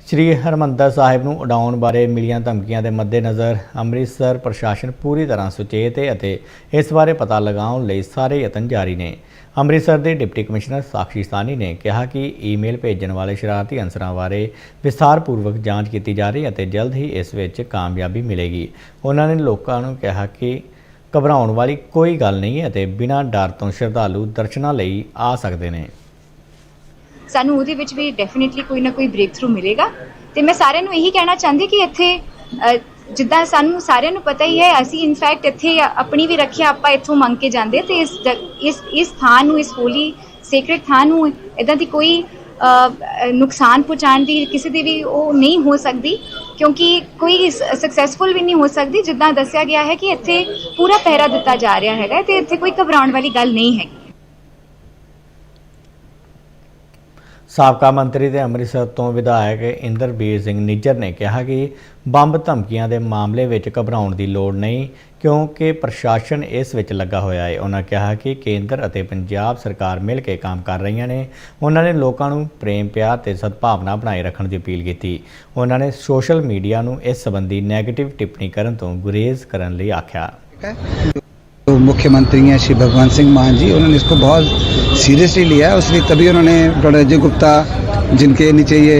ਸ੍ਰੀ ਹਰਮੰਦਰ ਸਾਹਿਬ ਨੂੰ ਉਡਾਉਣ ਬਾਰੇ ਮਿਲੀਆਂ ਧਮਕੀਆਂ ਦੇ ਮੱਦੇਨਜ਼ਰ ਅੰਮ੍ਰਿਤਸਰ ਪ੍ਰਸ਼ਾਸਨ ਪੂਰੀ ਤਰ੍ਹਾਂ ਸੁਚੇਤ ਹੈ ਅਤੇ ਇਸ ਬਾਰੇ ਪਤਾ ਲਗਾਉਣ ਲਈ ਸਾਰੇ ਯਤਨ ਜਾਰੀ ਨੇ। ਅੰਮ੍ਰਿਤਸਰ ਦੇ ਡਿਪਟੀ ਕਮਿਸ਼ਨਰ ਸਾਕਸ਼ੀ ਸਾਨੀ ਨੇ ਕਿਹਾ ਕਿ ਈਮੇਲ ਭੇਜਣ ਵਾਲੇ ਸ਼ਰਾਰਤੀ ਅਨਸਰਾਂ ਬਾਰੇ ਵਿਸਥਾਰਪੂਰਵਕ ਜਾਂਚ ਕੀਤੀ ਜਾ ਰਹੀ ਹੈ ਅਤੇ ਜਲਦ ਹੀ ਇਸ ਵਿੱਚ ਕਾਮਯਾਬੀ ਮਿਲੇਗੀ। ਉਹਨਾਂ ਨੇ ਲੋਕਾਂ ਨੂੰ ਕਿਹਾ ਕਿ ਘਬਰਾਉਣ ਵਾਲੀ ਕੋਈ ਗੱਲ ਨਹੀਂ ਹੈ ਅਤੇ ਬਿਨਾਂ ਡਰ ਤੋਂ ਸ਼ਰਧਾਲੂ ਦਰਸ਼ਨਾਂ ਲਈ ਆ ਸਕਦੇ ਨੇ। ਸਾਨੂੰ ਉਹਦੇ ਵਿੱਚ ਵੀ ਡੈਫੀਨਿਟਲੀ ਕੋਈ ਨਾ ਕੋਈ ਬ੍ਰੇਕ ਥਰੂ ਮਿਲੇਗਾ। ਤੇ ਮੈਂ ਸਾਰਿਆਂ ਨੂੰ ਇਹੀ ਕਹਿਣਾ ਚਾਹੁੰਦੀ ਕਿ ਇੱਥੇ ਜਿੱਦਾਂ ਸਾਨੂੰ ਸਾਰਿਆਂ ਨੂੰ ਪਤਾ ਹੀ ਹੈ, ਅਸੀਂ ਇਨਫੈਕਟ ਇੱਥੇ ਆਪਣੀ ਵੀ ਰੱਖਿਆ, ਆਪਾਂ ਇੱਥੋਂ ਮੰਗ ਕੇ ਜਾਂਦੇ ਤੇ ਇਸ ਇਸ ਇਸ ਥਾਂ ਨੂੰ, ਇਸ ਹੋਲੀ ਸੇਕ੍ਰੇਟ ਥਾਂ ਨੂੰ ਇਦਾਂ ਦੀ ਕੋਈ ਨੁਕਸਾਨ ਪਹੁੰਚਾਉਣ ਦੀ ਕਿਸੇ ਦੀ ਵੀ ਉਹ ਨਹੀਂ ਹੋ ਸਕਦੀ, ਕਿਉਂਕਿ ਕੋਈ ਸਕਸੈਸਫੁਲ ਵੀ ਨਹੀਂ ਹੋ ਸਕਦੀ, ਜਿੱਦਾਂ ਦੱਸਿਆ ਗਿਆ ਹੈ ਕਿ ਇੱਥੇ ਪੂਰਾ ਪਹਿਰਾ ਦਿੱਤਾ ਜਾ ਰਿਹਾ ਹੈਗਾ ਤੇ ਇੱਥੇ ਕੋਈ ਘਬਰਾਉਣ ਵਾਲੀ ਗੱਲ ਨਹੀਂ ਹੈ ਸਾਬਕਾ ਮੰਤਰੀ ਤੇ ਅੰਮ੍ਰਿਤਸਰ ਤੋਂ ਵਿਧਾਇਕ ਇੰਦਰਬੀਰ ਸਿੰਘ ਨਿੱਜਰ ਨੇ ਕਿਹਾ ਕਿ ਬੰਬ ਧਮਕੀਆਂ ਦੇ ਮਾਮਲੇ ਵਿੱਚ ਘਬਰਾਉਣ ਦੀ ਲੋੜ ਨਹੀਂ, ਕਿਉਂਕਿ ਪ੍ਰਸ਼ਾਸਨ ਇਸ ਵਿੱਚ ਲੱਗਾ ਹੋਇਆ ਹੈ। ਉਹਨਾਂ ਕਿਹਾ ਕਿ ਕੇਂਦਰ ਅਤੇ ਪੰਜਾਬ ਸਰਕਾਰ ਮਿਲ ਕੇ ਕੰਮ ਕਰ ਰਹੀਆਂ ਨੇ। ਉਹਨਾਂ ਨੇ ਲੋਕਾਂ ਨੂੰ ਪ੍ਰੇਮ, ਪਿਆਰ ਤੇ ਸਦਭਾਵਨਾ ਬਣਾਈ ਰੱਖਣ ਦੀ ਅਪੀਲ ਕੀਤੀ। ਉਹਨਾਂ ਨੇ ਸੋਸ਼ਲ ਮੀਡੀਆ ਨੂੰ ਇਸ ਸੰਬੰਧੀ ਨੈਗੇਟਿਵ ਟਿੱਪਣੀ ਕਰਨ ਤੋਂ ਗੁਰੇਜ਼ ਕਰਨ ਲਈ ਆਖਿਆ। जो मुख्यमंत्री हैं श्री भगवंत सिंह मान जी, उन्होंने इसको बहुत सीरियसली लिया है। इसलिए तभी उन्होंने डॉक्टर अजय गुप्ता जिनके नीचे ये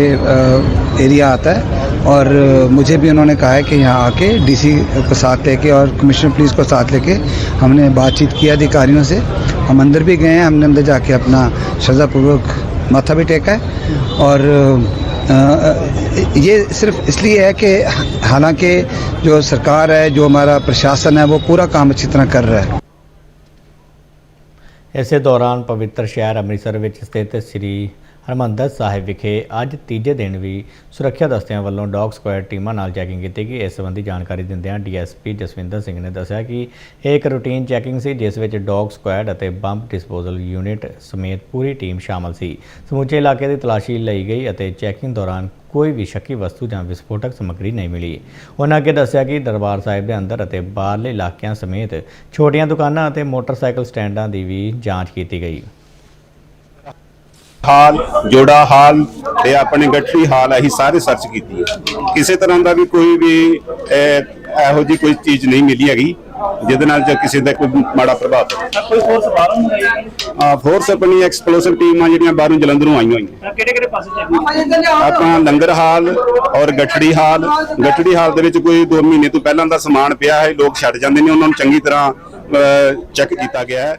एरिया आता है, और मुझे भी उन्होंने कहा है कि यहाँ आके डीसी को साथ लेके और कमिश्नर पुलिस को साथ लेके हमने बातचीत की अधिकारियों से। हम अंदर भी गए हैं, हमने अंदर जाके अपना श्रद्धापूर्वक माथा भी टेका है। और ये सिर्फ इसलिए है कि हालांकि जो सरकार है जो हमारा प्रशासन है वो पूरा काम अच्छी तरह कर रहा है ਇਸੇ ਦੌਰਾਨ ਪਵਿੱਤਰ ਸ਼ਹਿਰ ਅੰਮ੍ਰਿਤਸਰ ਵਿੱਚ ਸਥਿਤ ਸ੍ਰੀ ਹਰਮੰਦਰ ਸਾਹਿਬ ਵਿਖੇ ਅੱਜ ਤੀਜੇ ਦਿਨ ਵੀ ਸੁਰੱਖਿਆ ਦਸਤਿਆਂ ਵੱਲੋਂ ਡੌਗ ਸਕੁਐਡ ਟੀਮਾਂ ਨਾਲ ਚੈਕਿੰਗ ਕੀਤੀ ਗਈ। ਇਸ ਸੰਬੰਧੀ ਜਾਣਕਾਰੀ ਦਿੰਦਿਆਂ ਡੀਐਸਪੀ ਜਸਵਿੰਦਰ ਸਿੰਘ ਨੇ ਦੱਸਿਆ ਕਿ ਇਹ ਇੱਕ ਰੂਟੀਨ ਚੈਕਿੰਗ ਸੀ, ਜਿਸ ਵਿੱਚ ਡੌਗ ਸਕੁਐਡ ਅਤੇ ਬੰਬ ਡਿਸਪੋਜ਼ਲ ਯੂਨਿਟ ਸਮੇਤ ਪੂਰੀ ਟੀਮ ਸ਼ਾਮਲ ਸੀ। ਸਮੁੱਚੇ ਇਲਾਕੇ ਦੀ ਤਲਾਸ਼ੀ ਲਈ ਗਈ ਅਤੇ ਚੈਕਿੰਗ ਦੌਰਾਨ ਕੋਈ ਵੀ ਸ਼ੱਕੀ ਵਸਤੂ ਜਾਂ ਵਿਸਫੋਟਕ ਸਮੱਗਰੀ ਨਹੀਂ ਮਿਲੀ। ਉਹਨਾਂ ਅੱਗੇ ਦੱਸਿਆ ਕਿ ਦਰਬਾਰ ਸਾਹਿਬ ਦੇ ਅੰਦਰ ਅਤੇ ਬਾਹਰਲੇ ਇਲਾਕਿਆਂ ਸਮੇਤ ਛੋਟੀਆਂ ਦੁਕਾਨਾਂ ਅਤੇ ਮੋਟਰਸਾਈਕਲ ਸਟੈਂਡਾਂ ਦੀ ਵੀ ਜਾਂਚ ਕੀਤੀ ਗਈ। ਹਾਲ ਜੋੜਾ ਹਾਲ ਤੇ ਆਪਣੇ ਗੱਠੜੀ ਹਾਲ ਅਸੀਂ ਸਾਰੇ ਸਰਚ ਕੀਤੀ ਹੈ। ਕਿਸੇ ਤਰ੍ਹਾਂ ਦਾ ਵੀ ਕੋਈ ਵੀ ਇਹੋ ਜੀ ਕੋਈ ਚੀਜ਼ ਨਹੀਂ ਮਿਲੀ ਹੈਗੀ ਜਿਹਦੇ ਨਾਲ ਜਾਂ ਕਿਸੇ ਦਾ ਕੋਈ ਮਾੜਾ ਪ੍ਰਭਾਵ ਕੋਈ ਫੋਰਸ ਬਾਹਰੋਂ ਆ ਫੋਰਸ ਆਪਣੀ ਐਕਸਪਲੋਸਿਵ ਟੀਮਾਂ ਜਿਹੜੀਆਂ ਬਾਹਰੋਂ ਜਲੰਧਰੋਂ ਆਈਆਂ ਹੋਈਆਂ। ਕਿਹੜੇ ਕਿਹੜੇ ਪਾਸੇ ਚੱਲੀ ਆਪਾਂ ਲੰਗਰ ਹਾਲ ਔਰ ਗੱਠੜੀ ਹਾਲ। ਗੱਠੜੀ ਹਾਲ ਦੇ ਵਿੱਚ ਕੋਈ 2 ਮਹੀਨੇ ਤੋਂ ਪਹਿਲਾਂ ਦਾ ਸਮਾਨ ਪਿਆ ਹੈ ਲੋਕ ਛੱਡ ਜਾਂਦੇ ਨੇ ਉਹਨਾਂ ਨੂੰ ਚੰਗੀ ਤਰ੍ਹਾਂ ਚੈੱਕ ਕੀਤਾ ਗਿਆ ਹੈ।